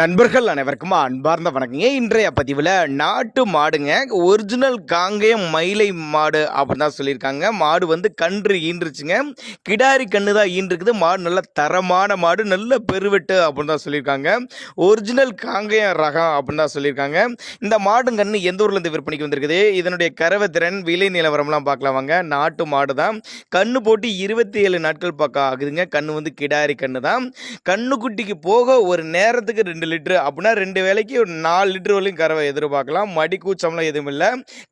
நண்பர்கள் அனைவருக்கும் அன்பார்ந்த வணக்கங்க. இன்றைய பதிவில் நாட்டு மாடுங்க ஒரிஜினல் காங்கேயம் மயிலை மாடு அப்படின்னு தான் சொல்லியிருக்காங்க. மாடு வந்து கன்று ஈன்றுச்சுங்க. கிடாரி கன்று தான் ஈன்றுக்குது. மாடு நல்ல தரமான மாடு நல்ல பெருவெட்டு அப்படின்னு தான் சொல்லியிருக்காங்க. ஒரிஜினல் காங்கேயம் ரகம் அப்படின்னு தான் சொல்லியிருக்காங்க. இந்த மாடு கன்று எந்த ஊர்லேருந்து விற்பனைக்கு வந்திருக்குது? இதனுடைய கரவை திறன் விலை நிலவரம்லாம் பார்க்கலாம் வாங்க. நாட்டு மாடு தான். கண்ணு போட்டு இருபத்தி ஏழு நாட்கள் பக்கம் ஆகுதுங்க. கண்ணு வந்து கிடாரி கன்று தான். கண்ணுக்குட்டிக்கு போக ஒரு நேரத்துக்கு ரெண்டு ரெண்டு லிட்டரு அப்படின்னா ரெண்டு வேளைக்கு ஒரு நாலு லிட்ரு வரையும் கறவை எதிர்பார்க்கலாம். மடி கூச்சம்லாம் எதுவும் இல்லை.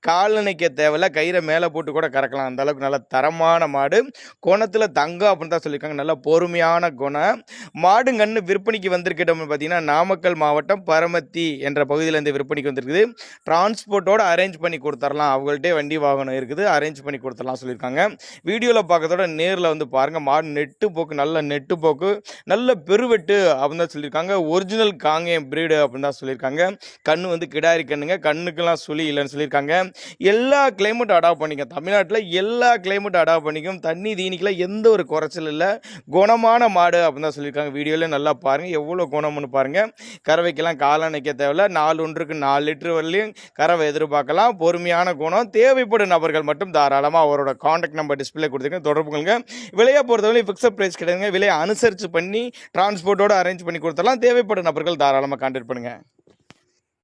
கால் நினைக்க தேவையில்ல. கயிறை மேலே போட்டு கூட கறக்கலாம். அந்த அளவுக்கு நல்ல தரமான மாடு. குணத்தில் தங்கம் அப்படின்னு தான் சொல்லியிருக்காங்க. நல்ல பொறுமையான குணம். மாடுங்கன்று விற்பனைக்கு வந்திருக்கிட்ட பார்த்தீங்கன்னா நாமக்கல் மாவட்டம் பரமத்தி என்ற பகுதியிலேருந்து விற்பனைக்கு வந்திருக்குது. டிரான்ஸ்போர்ட்டோடு அரேஞ்ச் பண்ணி கொடுத்துடலாம் அவங்கள்ட்டே வண்டி வாகனம் இருக்குது. அரேஞ்ச் பண்ணி கொடுத்துடலாம் சொல்லியிருக்காங்க. வீடியோவில் பார்க்கறதோட நேரில் வந்து பாருங்கள் மாடு நெட்டு போக்கு நல்ல நெட்டு போக்கு நல்ல பெருவெட்டு அப்படின்னு தான் சொல்லியிருக்காங்க. ஒரிஜினல் காங்கேயம் பிரீடு அப்படின்னு தான் சொல்லியிருக்காங்க. கண்ணு வந்து கிடாரி கண்ணுங்க. கண்ணுக்கெல்லாம் சுழி இல்லைன்னு சொல்லியிருக்காங்க. எல்லா கிளைமேட்டும் அடாப்ட் பண்ணிக்க தமிழ்நாட்டில் எல்லா கிளைமேட்டும் அடாப்ட் பண்ணிக்கும். தண்ணி தீனிக்கெலாம் எந்த ஒரு குறைச்சல் இல்லை. குணமான மாடு அப்படின்னு தான் சொல்லியிருக்காங்க. வீடியோவில் நல்லா பாருங்கள் எவ்வளோ குணம்னு பாருங்கள் கறவைக்கெல்லாம் காலம் நிற்க தேவையில்ல. நாலு ஒன்றுக்கு நாலு லிட்டர் வரலையும் கறவை எதிர்பார்க்கலாம். பொறுமையான குணம். தேவைப்படும் நபர்கள் மட்டும் தாராளமாக அவரோட காண்டாக்ட் நம்பர் டிஸ்பிளே கொடுத்துருக்கேன் தொடர்பு கொள்ளுங்க. விலையை பொறுத்தவரை ஃபிக்ஸட் ப்ரைஸ் கிடையாதுங்க. விலையை அனுசரித்து பண்ணி டிரான்ஸ்போர்ட்டோடு அரேஞ்ச் பண்ணி கொடுத்தலாம் தேவைப்படும் நபர்கள் தாராளமாக கான்டாக்ட் பண்ணுங்கள்